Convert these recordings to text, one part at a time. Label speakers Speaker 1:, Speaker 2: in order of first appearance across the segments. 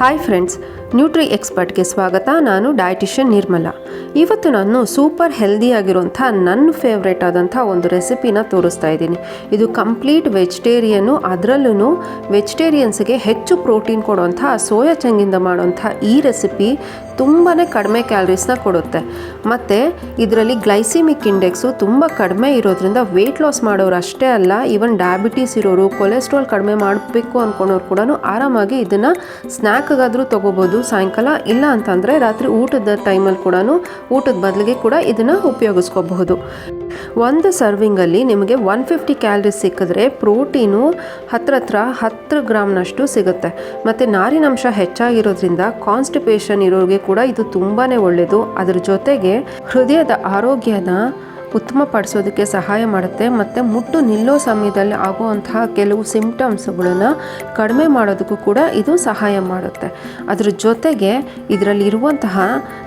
Speaker 1: Hi friends nutri ಎಕ್ಸ್ಪರ್ಟ್ಗೆ ಸ್ವಾಗತ. ನಾನು dietitian Nirmala. ಇವತ್ತು ನಾನು ಸೂಪರ್ ಹೆಲ್ದಿಯಾಗಿರುವಂಥ ನನ್ನ ಫೇವ್ರೇಟ್ ಆದಂಥ ಒಂದು ರೆಸಿಪಿನ ತೋರಿಸ್ತಾ ಇದ್ದೀನಿ. ಇದು ಕಂಪ್ಲೀಟ್ ವೆಜಿಟೇರಿಯನ್ನು ಅದರಲ್ಲೂ ವೆಜಿಟೇರಿಯನ್ಸ್ಗೆ ಹೆಚ್ಚು ಪ್ರೋಟೀನ್ ಕೊಡುವಂಥ ಸೋಯಾ ಚಂಗಿಂದ ಮಾಡುವಂಥ ಈ ರೆಸಿಪಿ ತುಂಬಾ ಕಡಿಮೆ ಕ್ಯಾಲರೀಸ್ನ ಕೊಡುತ್ತೆ. ಮತ್ತು ಇದರಲ್ಲಿ ಗ್ಲೈಸಿಮಿಕ್ ಇಂಡೆಕ್ಸು ತುಂಬ ಕಡಿಮೆ ಇರೋದ್ರಿಂದ ವೆಯ್ಟ್ ಲಾಸ್ ಮಾಡೋರು ಅಷ್ಟೇ ಅಲ್ಲ ಈವನ್ ಡಯಾಬಿಟೀಸ್ ಇರೋರು ಕೊಲೆಸ್ಟ್ರಾಲ್ ಕಡಿಮೆ ಮಾಡಬೇಕು ಅಂದ್ಕೊಂಡವ್ರು ಕೂಡ ಆರಾಮಾಗಿ ಇದನ್ನು ಸ್ನ್ಯಾಕ್ಗಾದರೂ ತೊಗೋಬೋದು, ಸಾಯಂಕಾಲ ಇಲ್ಲ ಅಂತಂದರೆ ರಾತ್ರಿ ಊಟದ ಟೈಮಲ್ಲಿ ಕೂಡ ಊಟದ ಬದಲಿಗೆ ಕೂಡ ಇದನ್ನು ಉಪಯೋಗಿಸ್ಕೋಬಹುದು. ಒಂದು ಸರ್ವಿಂಗಲ್ಲಿ ನಿಮಗೆ ಒನ್ ಫಿಫ್ಟಿ ಕ್ಯಾಲರೀಸ್ ಸಿಕ್ಕಿದ್ರೆ ಪ್ರೋಟೀನು ಹತ್ರ ಹತ್ರ ಹತ್ತು ಗ್ರಾಮ್ನಷ್ಟು ಸಿಗುತ್ತೆ. ಮತ್ತು ನಾರಿನಂಶ ಹೆಚ್ಚಾಗಿರೋದ್ರಿಂದ ಕಾನ್ಸ್ಟಿಪೇಷನ್ ಇರೋರಿಗೆ ಕೂಡ ಇದು ತುಂಬಾ ಒಳ್ಳೆಯದು ಅದರ ಜೊತೆಗೆ ಹೃದಯದ ಆರೋಗ್ಯನ ಉತ್ತಮಪಡಿಸೋದಕ್ಕೆ ಸಹಾಯ ಮಾಡುತ್ತೆ. ಮತ್ತು ಮುಟ್ಟು ನಿಲ್ಲೋ ಸಮಯದಲ್ಲಿ ಆಗುವಂತಹ ಕೆಲವು ಸಿಂಪ್ಟಮ್ಸ್ಗಳನ್ನು ಕಡಿಮೆ ಮಾಡೋದಕ್ಕೂ ಕೂಡ ಇದು ಸಹಾಯ ಮಾಡುತ್ತೆ. ಅದರ ಜೊತೆಗೆ ಇದರಲ್ಲಿರುವಂತಹ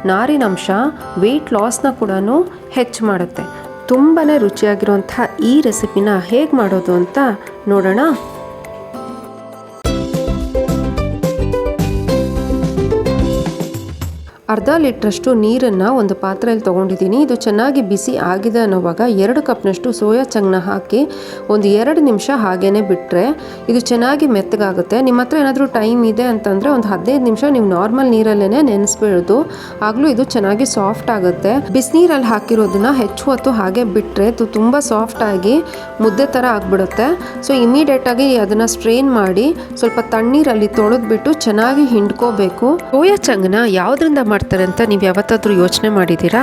Speaker 1: ನಾರಿನಂಶ ವೆಯ್ಟ್ ಲಾಸ್ನ ಕೂಡ ಹೆಚ್ಚು ಮಾಡುತ್ತೆ. ತುಂಬಾ ರುಚಿಯಾಗಿರುವಂಥ ಈ ರೆಸಿಪಿನ ಹೇಗೆ ಮಾಡೋದು ಅಂತ ನೋಡೋಣ. ಅರ್ಧ ಲೀಟ್ರಷ್ಟು ನೀರನ್ನು ಒಂದು ಪಾತ್ರೆಯಲ್ಲಿ ತೊಗೊಂಡಿದ್ದೀನಿ. ಇದು ಚೆನ್ನಾಗಿ ಬಿಸಿ ಆಗಿದೆ ಅನ್ನೋವಾಗ ಎರಡು ಕಪ್ನಷ್ಟು ಸೋಯಾ ಚಂಗ್ನ ಹಾಕಿ ಒಂದು ಎರಡು ನಿಮಿಷ ಹಾಗೇ ಬಿಟ್ಟರೆ ಇದು ಚೆನ್ನಾಗಿ ಮೆತ್ತಗಾಗುತ್ತೆ. ನಿಮ್ಮ ಹತ್ರ ಏನಾದರೂ ಟೈಮ್ ಇದೆ ಅಂತಂದರೆ ಒಂದು ಹದಿನೈದು ನಿಮಿಷ ನೀವು ನಾರ್ಮಲ್ ನೀರಲ್ಲೇ ನೆನೆಸ್ಬಿಡೋದು, ಆಗಲೂ ಇದು ಚೆನ್ನಾಗಿ ಸಾಫ್ಟ್ ಆಗುತ್ತೆ. ಬಿಸಿನೀರಲ್ಲಿ ಹಾಕಿರೋದನ್ನ ಹೆಚ್ಚು ಹೊತ್ತು ಹಾಗೆ ಬಿಟ್ಟರೆ ಇದು ತುಂಬ ಸಾಫ್ಟ್ ಆಗಿ ಮುದ್ದೆ ಥರ ಆಗಿಬಿಡುತ್ತೆ. ಸೊ ಇಮಿಡಿಯೇಟಾಗಿ ಅದನ್ನು ಸ್ಟ್ರೈನ್ ಮಾಡಿ ಸ್ವಲ್ಪ ತಣ್ಣೀರಲ್ಲಿ ತೊಳೆದ್ಬಿಟ್ಟು ಚೆನ್ನಾಗಿ ಹಿಂಡ್ಕೋಬೇಕು. ಸೋಯಾ ಚಂಗ್ನ ಯಾವುದರಿಂದ ಮಾಡ್ತಾರೆ ಅಂತ ನೀವು ಯಾವತ್ತಾದರೂ ಯೋಚನೆ ಮಾಡಿದ್ದೀರಾ?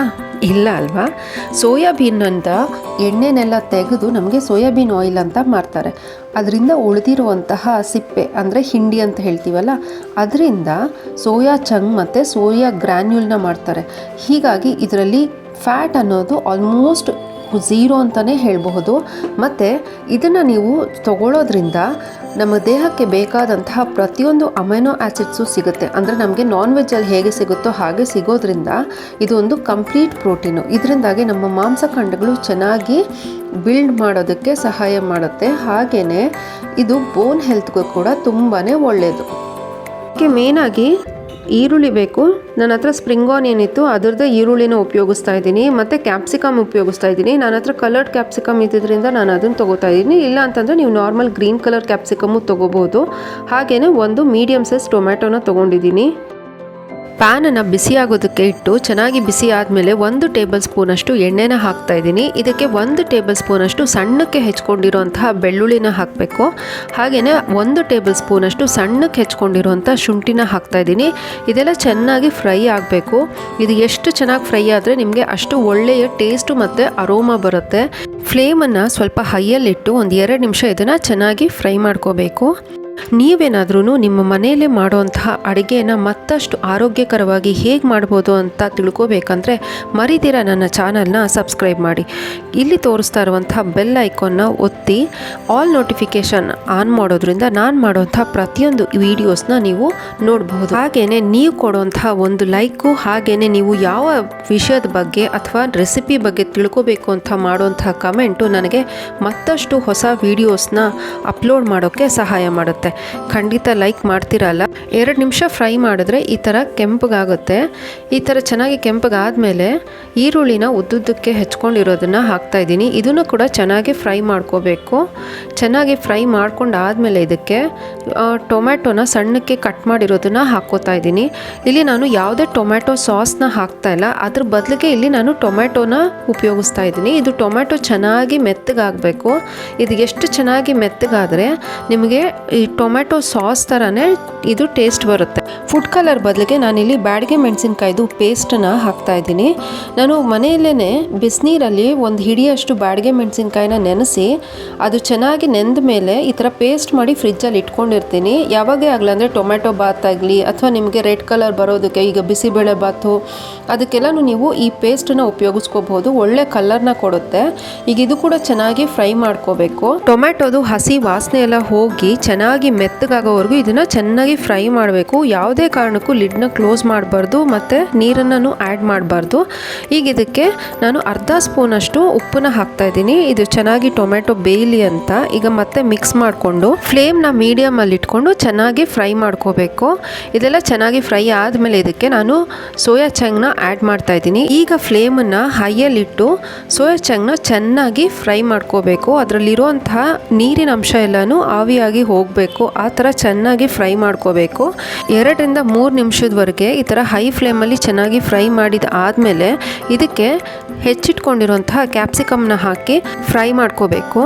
Speaker 1: ಇಲ್ಲ ಅಲ್ವಾ? ಸೋಯಾಬೀನಂದ ಎಣ್ಣೆನೆಲ್ಲ ತೆಗೆದು ನಮಗೆ ಸೋಯಾಬೀನ್ ಆಯಿಲ್ ಅಂತ ಮಾಡ್ತಾರೆ. ಅದರಿಂದ ಉಳಿದಿರುವಂತಹ ಸಿಪ್ಪೆ, ಅಂದರೆ ಹಿಂಡಿ ಅಂತ ಹೇಳ್ತೀವಲ್ಲ, ಅದರಿಂದ ಸೋಯಾ ಚಂಗ್ ಮತ್ತು ಸೋಯಾ ಗ್ರ್ಯಾನ್ಯೂಲ್ನ ಮಾಡ್ತಾರೆ. ಹೀಗಾಗಿ ಇದರಲ್ಲಿ ಫ್ಯಾಟ್ ಅನ್ನೋದು ಆಲ್ಮೋಸ್ಟ್ ಝೀರೋ ಅಂತಲೇ ಹೇಳಬಹುದು. ಮತ್ತು ಇದನ್ನು ನೀವು ತಗೊಳ್ಳೋದ್ರಿಂದ ನಮ್ಮ ದೇಹಕ್ಕೆ ಬೇಕಾದಂತಹ ಪ್ರತಿಯೊಂದು ಅಮೈನೋ ಆ್ಯಸಿಡ್ಸು ಸಿಗುತ್ತೆ. ಅಂದರೆ ನಮಗೆ ನಾನ್ ವೆಜ್ಜಲ್ಲಿ ಹೇಗೆ ಸಿಗುತ್ತೋ ಹಾಗೆ ಸಿಗೋದ್ರಿಂದ ಇದು ಒಂದು ಕಂಪ್ಲೀಟ್ ಪ್ರೋಟೀನು ಇದರಿಂದಾಗಿ ನಮ್ಮ ಮಾಂಸಖಂಡಗಳು ಚೆನ್ನಾಗಿ ಬಿಲ್ಡ್ ಮಾಡೋದಕ್ಕೆ ಸಹಾಯ ಮಾಡುತ್ತೆ. ಹಾಗೆಯೇ ಇದು ಬೋನ್ ಹೆಲ್ತ್ಗೂ ಕೂಡ ತುಂಬಾ ಒಳ್ಳೆಯದು ಮೇನಾಗಿ ಈರುಳ್ಳಿ ಬೇಕು. ನನ್ನ ಹತ್ರ ಸ್ಪ್ರಿಂಗ್ ಆನಿಯನ್ ಇತ್ತು ಅದರದ್ದೇ ಈರುಳ್ಳಿನ ಉಪಯೋಗಿಸ್ತಾ ಇದ್ದೀನಿ, ಮತ್ತು ಕ್ಯಾಪ್ಸಿಕಮ್ ಉಪಯೋಗಿಸ್ತಾ ಇದ್ದೀನಿ. ನನ್ನ ಹತ್ರ ಕಲರ್ಡ್ ಕ್ಯಾಪ್ಸಿಕಮ್ ಇದ್ದಿದ್ದರಿಂದ ನಾನು ಅದನ್ನು ತೊಗೋತಾ ಇದ್ದೀನಿ. ಇಲ್ಲ ಅಂತಂದರೆ ನೀವು ನಾರ್ಮಲ್ ಗ್ರೀನ್ ಕಲರ್ ಕ್ಯಾಪ್ಸಿಕಮ್ಮು ತೊಗೋಬೋದು. ಹಾಗೆಯೇ ಒಂದು ಮೀಡಿಯಮ್ ಸೈಜ್ ಟೊಮ್ಯಾಟೊನ ತೊಗೊಂಡಿದ್ದೀನಿ. ಪ್ಯಾನನ್ನು ಬಿಸಿಯಾಗೋದಕ್ಕೆ ಇಟ್ಟು ಚೆನ್ನಾಗಿ ಬಿಸಿ ಆದಮೇಲೆ ಒಂದು ಟೇಬಲ್ ಸ್ಪೂನಷ್ಟು ಎಣ್ಣೆನ ಹಾಕ್ತಾ ಇದ್ದೀನಿ. ಇದಕ್ಕೆ ಒಂದು ಟೇಬಲ್ ಸ್ಪೂನಷ್ಟು ಸಣ್ಣಕ್ಕೆ ಹೆಚ್ಕೊಂಡಿರುವಂತಹ ಬೆಳ್ಳುಳ್ಳಿನ ಹಾಕಬೇಕು. ಹಾಗೆಯೇ ಒಂದು ಟೇಬಲ್ ಸ್ಪೂನಷ್ಟು ಸಣ್ಣಕ್ಕೆ ಹೆಚ್ಕೊಂಡಿರುವಂಥ ಶುಂಠಿನ ಹಾಕ್ತಾ ಇದ್ದೀನಿ. ಇದೆಲ್ಲ ಚೆನ್ನಾಗಿ ಫ್ರೈ ಆಗಬೇಕು. ಇದು ಎಷ್ಟು ಚೆನ್ನಾಗಿ ಫ್ರೈ ಆದರೆ ನಿಮಗೆ ಅಷ್ಟು ಒಳ್ಳೆಯ ಟೇಸ್ಟು ಮತ್ತು ಅರೋಮಾ ಬರುತ್ತೆ. ಫ್ಲೇಮನ್ನು ಸ್ವಲ್ಪ ಹೈಯಲ್ಲಿಟ್ಟು ಒಂದು ಎರಡು ನಿಮಿಷ ಇದನ್ನು ಚೆನ್ನಾಗಿ ಫ್ರೈ ಮಾಡ್ಕೋಬೇಕು. ನೀವೇನಾದ್ರೂ ನಿಮ್ಮ ಮನೆಯಲ್ಲೇ ಮಾಡುವಂತಹ ಅಡುಗೆಯನ್ನು ಮತ್ತಷ್ಟು ಆರೋಗ್ಯಕರವಾಗಿ ಹೇಗೆ ಮಾಡ್ಬೋದು ಅಂತ ತಿಳ್ಕೋಬೇಕಂದ್ರೆ ಮರಿದಿರ ನನ್ನ ಚಾನಲ್ನ ಸಬ್ಸ್ಕ್ರೈಬ್ ಮಾಡಿ. ಇಲ್ಲಿ ತೋರಿಸ್ತಾ ಇರುವಂಥ ಬೆಲ್ ಐಕಾನ್ನ ಒತ್ತಿ ಆಲ್ ನೋಟಿಫಿಕೇಷನ್ ಆನ್ ಮಾಡೋದ್ರಿಂದ ನಾನು ಮಾಡುವಂಥ ಪ್ರತಿಯೊಂದು ವೀಡಿಯೋಸ್ನ ನೀವು ನೋಡಬಹುದು. ಹಾಗೆಯೇ ನೀವು ಕೊಡುವಂಥ ಒಂದು ಲೈಕು ಹಾಗೆಯೇ ನೀವು ಯಾವ ವಿಷಯದ ಬಗ್ಗೆ ಅಥವಾ ರೆಸಿಪಿ ಬಗ್ಗೆ ತಿಳ್ಕೋಬೇಕು ಅಂತ ಮಾಡುವಂಥ ಕಮೆಂಟು ನನಗೆ ಮತ್ತಷ್ಟು ಹೊಸ ವೀಡಿಯೋಸ್ನ ಅಪ್ಲೋಡ್ ಮಾಡೋಕ್ಕೆ ಸಹಾಯ ಮಾಡುತ್ತೆ. ಖಂಡಿತ ಲೈಕ್ ಮಾಡ್ತಿರಲ್ಲ. ಎರಡು ನಿಮಿಷ ಫ್ರೈ ಮಾಡಿದ್ರೆ ಈ ಥರ ಕೆಂಪಗಾಗುತ್ತೆ. ಈ ಥರ ಚೆನ್ನಾಗಿ ಕೆಂಪಗಾದಮೇಲೆ ಈರುಳ್ಳಿನ ಉದ್ದುದ್ದಕ್ಕೆ ಹೆಚ್ಕೊಂಡಿರೋದನ್ನು ಹಾಕ್ತಾ ಇದ್ದೀನಿ. ಇದನ್ನು ಕೂಡ ಚೆನ್ನಾಗಿ ಫ್ರೈ ಮಾಡ್ಕೋಬೇಕು. ಚೆನ್ನಾಗಿ ಫ್ರೈ ಮಾಡ್ಕೊಂಡಾದಮೇಲೆ ಇದಕ್ಕೆ ಟೊಮ್ಯಾಟೊನ ಸಣ್ಣಕ್ಕೆ ಕಟ್ ಮಾಡಿರೋದನ್ನು ಹಾಕ್ಕೋತಾ ಇದ್ದೀನಿ. ಇಲ್ಲಿ ನಾನು ಯಾವುದೇ ಟೊಮ್ಯಾಟೊ ಸಾಸ್ನ ಹಾಕ್ತಾ ಇಲ್ಲ. ಅದ್ರ ಬದಲಿಗೆ ಇಲ್ಲಿ ನಾನು ಟೊಮ್ಯಾಟೊನ ಉಪಯೋಗಿಸ್ತಾ ಇದ್ದೀನಿ. ಇದು ಟೊಮ್ಯಾಟೊ ಚೆನ್ನಾಗಿ ಮೆತ್ತಗಾಗಬೇಕು. ಇದು ಎಷ್ಟು ಚೆನ್ನಾಗಿ ಮೆತ್ತಗಾದರೆ ನಿಮಗೆ ಈ ಟೊಮ್ಯಾಟೊ ಸಾಸ್ ಥರನೇ ಇದು ಟೇಸ್ಟ್ ಬರುತ್ತೆ. ಫುಡ್ ಕಲರ್ ಬದಲಿಗೆ ನಾನಿಲ್ಲಿ ಬ್ಯಾಡಿಗೆ ಮೆಣಸಿನ್ಕಾಯ್ದು ಪೇಸ್ಟನ್ನ ಹಾಕ್ತಾ ಇದ್ದೀನಿ. ನಾನು ಮನೆಯಲ್ಲೇ ಬಿಸಿನೀರಲ್ಲಿ ಒಂದು ಹಿಡಿಯಷ್ಟು ಬ್ಯಾಡಿಗೆ ಮೆಣಸಿನ್ಕಾಯಿನ ನೆನೆಸಿ, ಅದು ಚೆನ್ನಾಗಿ ನೆಂದ ಮೇಲೆ ಈ ಥರ ಪೇಸ್ಟ್ ಮಾಡಿ ಫ್ರಿಜ್ಜಲ್ಲಿ ಇಟ್ಕೊಂಡಿರ್ತೀನಿ. ಯಾವಾಗೇ ಆಗಲಿ ಅಂದರೆ ಟೊಮೆಟೊ ಬಾತ್ ಆಗಲಿ ಅಥವಾ ನಿಮಗೆ ರೆಡ್ ಕಲರ್ ಬರೋದಕ್ಕೆ ಈಗ ಬಿಸಿಬೇಳೆ ಬಾತು, ಅದಕ್ಕೆಲ್ಲನೂ ನೀವು ಈ ಪೇಸ್ಟನ್ನು ಉಪಯೋಗಿಸ್ಕೋಬಹುದು. ಒಳ್ಳೆ ಕಲರ್ನ ಕೊಡುತ್ತೆ. ಈಗ ಇದು ಕೂಡ ಚೆನ್ನಾಗಿ ಫ್ರೈ ಮಾಡ್ಕೋಬೇಕು. ಟೊಮೆಟೊದು ಹಸಿ ವಾಸನೆ ಎಲ್ಲ ಹೋಗಿ ಚೆನ್ನಾಗಿ ಮೆತ್ತಗಾಗೋವರೆಗೂ ಇದನ್ನು ಚೆನ್ನಾಗಿ ಫ್ರೈ ಮಾಡಬೇಕು. ಯಾವುದೇ ಕಾರಣಕ್ಕೂ ಲಿಡ್ನ ಕ್ಲೋಸ್ ಮಾಡಬಾರ್ದು ಮತ್ತು ನೀರನ್ನು ಆ್ಯಡ್ ಮಾಡಬಾರ್ದು. ಈಗ ಇದಕ್ಕೆ ನಾನು ಅರ್ಧ ಸ್ಪೂನಷ್ಟು ಉಪ್ಪನ್ನ ಹಾಕ್ತಾ ಇದ್ದೀನಿ. ಇದು ಚೆನ್ನಾಗಿ ಟೊಮೆಟೊ ಬೇಯಲಿ ಅಂತ ಈಗ ಮತ್ತೆ ಮಿಕ್ಸ್ ಮಾಡಿಕೊಂಡು ಫ್ಲೇಮ್ನ ಮೀಡಿಯಮಲ್ಲಿ ಇಟ್ಕೊಂಡು ಚೆನ್ನಾಗಿ ಫ್ರೈ ಮಾಡ್ಕೋಬೇಕು. ಇದೆಲ್ಲ ಚೆನ್ನಾಗಿ ಫ್ರೈ ಆದಮೇಲೆ ಇದಕ್ಕೆ ನಾನು ಸೋಯಾ ಚಂಗ್ನ ಆ್ಯಡ್ ಮಾಡ್ತಾ ಇದ್ದೀನಿ. ಈಗ ಫ್ಲೇಮನ್ನು ಹೈಯಲ್ಲಿಟ್ಟು ಸೋಯಾ ಚಂಗ್ನ ಚೆನ್ನಾಗಿ ಫ್ರೈ ಮಾಡ್ಕೋಬೇಕು. ಅದರಲ್ಲಿರುವಂತಹ ನೀರಿನ ಅಂಶ ಎಲ್ಲನೂ ಆವಿಯಾಗಿ ಹೋಗಬೇಕು. ಆ ಥರ ಚೆನ್ನಾಗಿ ಫ್ರೈ ಮಾಡ್ಕೋಬೇಕು. ಎರಡರಿಂದ ಮೂರು ನಿಮಿಷದವರೆಗೆ ಈ ಥರ ಹೈ ಫ್ಲೇಮಲ್ಲಿ ಚೆನ್ನಾಗಿ ಫ್ರೈ ಮಾಡಿದ ಆದಮೇಲೆ ಇದಕ್ಕೆ ಹೆಚ್ಚಿಟ್ಕೊಂಡಿರುವಂತಹ ಕ್ಯಾಪ್ಸಿಕಮ್ನ ಹಾಕಿ ಫ್ರೈ ಮಾಡ್ಕೋಬೇಕು.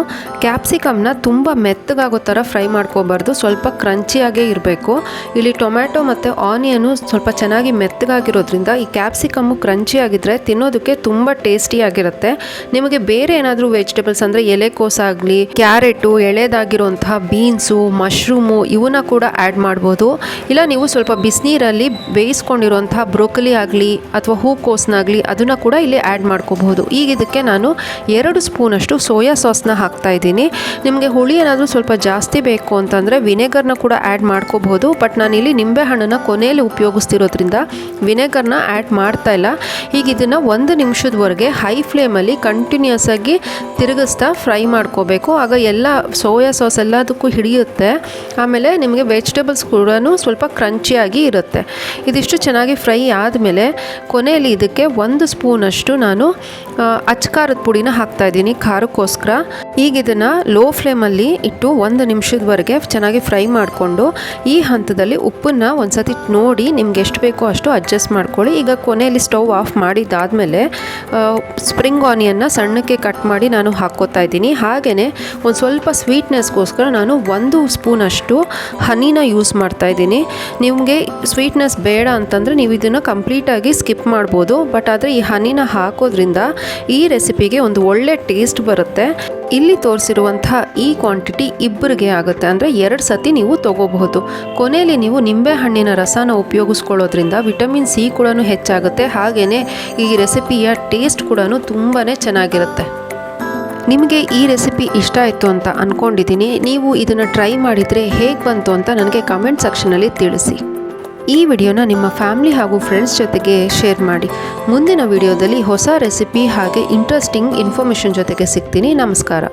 Speaker 1: ಕ್ಯಾಪ್ಸಿಕಮ್ನ ತುಂಬ ಮೆತ್ತಗಾಗೋ ಥರ ಫ್ರೈ ಮಾಡ್ಕೋಬಾರ್ದು. ಸ್ವಲ್ಪ ಕ್ರಂಚಿಯಾಗೇ ಇರಬೇಕು. ಇಲ್ಲಿ ಟೊಮ್ಯಾಟೊ ಮತ್ತು ಆನಿಯನ್ನು ಸ್ವಲ್ಪ ಚೆನ್ನಾಗಿ ಮೆತ್ತಗಾಗಿರೋದ್ರಿಂದ ಈ ಕ್ಯಾಪ್ಸಿಕಮ್ಮು ಕ್ರಂಚಿ ಆಗಿದ್ದರೆ ತಿನ್ನೋದಕ್ಕೆ ತುಂಬ ಟೇಸ್ಟಿಯಾಗಿರುತ್ತೆ ನಿಮಗೆ ಬೇರೆ ಏನಾದರೂ ವೆಜಿಟೇಬಲ್ಸ್ ಅಂದರೆ ಎಲೆಕೋಸ್ ಆಗಲಿ, ಕ್ಯಾರೆಟು, ಎಳೆದಾಗಿರುವಂತಹ ಬೀನ್ಸು ಮಶ್ರೂಮು ಇವನ್ನ ಕೂಡ ಆ್ಯಡ್ ಮಾಡ್ಬೋದು. ಇಲ್ಲ ನೀವು ಸ್ವಲ್ಪ ಬಿಸಿನೀರಲ್ಲಿ ಬೇಯಿಸ್ಕೊಂಡಿರುವಂತಹ ಬ್ರೋಕಲಿ ಆಗಲಿ ಅಥವಾ ಹೂಕೋಸ್ನಾಗಲಿ ಅದನ್ನು ಕೂಡ ಇಲ್ಲಿ ಆ್ಯಡ್ ಮಾಡ್ಕೋಬಹುದು. ಈಗ ಇದಕ್ಕೆ ನಾನು ಎರಡು ಸ್ಪೂನಷ್ಟು ಸೋಯಾ ಸಾಸ್ನ ಹಾಕ್ತಾ ಇದ್ದೀನಿ. ನಿಮಗೆ ಹುಳಿ ಏನಾದರೂ ಸ್ವಲ್ಪ ಜಾಸ್ತಿ ಬೇಕು ಅಂತಂದರೆ ವಿನೆಗರ್ನ ಕೂಡ ಆ್ಯಡ್ ಮಾಡ್ಕೋಬಹುದು. ಬಟ್ ನಾನಿಲ್ಲಿ ನಿಂಬೆಹಣ್ಣನ್ನು ಕೊನೆಯಲ್ಲಿ ಉಪಯೋಗಿಸ್ತಿರೋದ್ರಿಂದ ವಿನೆಗರ್ನ ಆ್ಯಡ್ ಮಾಡ್ತಾ ಇಲ್ಲ. ಈಗ ಇದನ್ನು ಒಂದು ನಿಮಿಷದವರೆಗೆ ಹೈ ಫ್ಲೇಮಲ್ಲಿ ಕಂಟಿನ್ಯೂಸ್ ಆಗಿ ತಿರುಗಿಸ್ತಾ ಫ್ರೈ ಮಾಡ್ಕೋಬೇಕು. ಆಗ ಎಲ್ಲ ಸೋಯಾ ಸಾಸ್ ಎಲ್ಲದಕ್ಕೂ ಹಿಡಿಯುತ್ತೆ. ಆಮೇಲೆ ನಿಮಗೆ ವೆಜಿಟೇಬಲ್ಸ್ ಕೂಡ ಸ್ವಲ್ಪ ಕ್ರಂಚಿಯಾಗಿ ಇರುತ್ತೆ. ಇದಿಷ್ಟು ಚೆನ್ನಾಗಿ ಫ್ರೈ ಆದಮೇಲೆ ಕೊನೆಯಲ್ಲಿ ಇದಕ್ಕೆ ಒಂದು ಸ್ಪೂನಷ್ಟು ನಾನು ಅಚ್ಕಾರದ ಪುಡಿನ ಹಾಕ್ತಾ ಇದ್ದೀನಿ, ಖಾರಕ್ಕೋಸ್ಕರ. ಈಗ ಇದನ್ನು ಲೋ ಫ್ಲೇಮಲ್ಲಿ ಇಟ್ಟು ಒಂದು ನಿಮಿಷದವರೆಗೆ ಚೆನ್ನಾಗಿ ಫ್ರೈ ಮಾಡಿಕೊಂಡು ಈ ಹಂತದಲ್ಲಿ ಉಪ್ಪನ್ನು ಒಂದ್ಸತಿ ನೋಡಿ ನಿಮ್ಗೆ ಎಷ್ಟು ಬೇಕೋ ಅಷ್ಟು ಅಡ್ಜಸ್ಟ್ ಮಾಡ್ಕೊಳ್ಳಿ. ಈಗ ಕೊನೆಯಲ್ಲಿ ಸ್ಟವ್ ಆಫ್ ಮಾಡಿದ್ದಾದಮೇಲೆ ಸ್ಪ್ರಿಂಗ್ ಆನಿಯನ್ನ ಸಣ್ಣಕ್ಕೆ ಕಟ್ ಮಾಡಿ ನಾನು ಹಾಕ್ಕೋತಾ ಇದ್ದೀನಿ. ಹಾಗೆಯೇ ಒಂದು ಸ್ವಲ್ಪ ಸ್ವೀಟ್ನೆಸ್ಗೋಸ್ಕರ ನಾನು ಒಂದು ಸ್ಪೂನಷ್ಟು ಹನಿನ ಯೂಸ್ ಮಾಡ್ತಾ ಇದ್ದೀನಿ. ನಿಮಗೆ ಸ್ವೀಟ್ನೆಸ್ ಬೇಡ ಅಂತಂದರೆ ನೀವು ಇದನ್ನು ಕಂಪ್ಲೀಟಾಗಿ ಸ್ಕಿಪ್ ಮಾಡ್ಬೋದು. ಬಟ್ ಆದರೆ ಈ ಹನಿನ ಹಾಕೋದ್ರಿಂದ ಈ ರೆಸಿಪಿಗೆ ಒಂದು ಒಳ್ಳೆ ಟೇಸ್ಟ್ ಬರುತ್ತೆ. ಇಲ್ಲಿ ತೋರಿಸಿರುವಂತಹ ಈ ಕ್ವಾಂಟಿಟಿ ಇಬ್ಬರಿಗೆ ಆಗುತ್ತೆ. ಅಂದರೆ ಎರಡು ಸತಿ ನೀವು ತಗೋಬಹುದು. ಕೊನೆಯಲ್ಲಿ ನೀವು ನಿಂಬೆ ಹಣ್ಣಿನ ರಸನ ಉಪಯೋಗಿಸ್ಕೊಳ್ಳೋದ್ರಿಂದ ವಿಟಮಿನ್ ಸಿ ಕೂಡ ಹೆಚ್ಚಾಗುತ್ತೆ. ಹಾಗೆಯೇ ಈ ರೆಸಿಪಿಯ ಟೇಸ್ಟ್ ಕೂಡ ತುಂಬಾ ಚೆನ್ನಾಗಿರುತ್ತೆ. ನಿಮಗೆ ಈ ರೆಸಿಪಿ ಇಷ್ಟ ಆಯಿತು ಅಂತ ಅಂದ್ಕೊಂಡಿದ್ದೀನಿ ನೀವು ಇದನ್ನು ಟ್ರೈ ಮಾಡಿದರೆ ಹೇಗೆ ಬಂತು ಅಂತ ನನಗೆ ಕಮೆಂಟ್ ಸೆಕ್ಷನಲ್ಲಿ ತಿಳಿಸಿ. ಈ ವಿಡಿಯೋನ ನಿಮ್ಮ ಫ್ಯಾಮಿಲಿ ಹಾಗೂ ಫ್ರೆಂಡ್ಸ್ ಜೊತೆಗೆ ಶೇರ್ ಮಾಡಿ. ಮುಂದಿನ ವಿಡಿಯೋದಲ್ಲಿ ಹೊಸ ರೆಸಿಪಿ ಹಾಗೆ ಇಂಟ್ರೆಸ್ಟಿಂಗ್ ಇನ್ಫಾರ್ಮೇಷನ್ ಜೊತೆಗೆ ಸಿಗ್ತೀನಿ. ನಮಸ್ಕಾರ.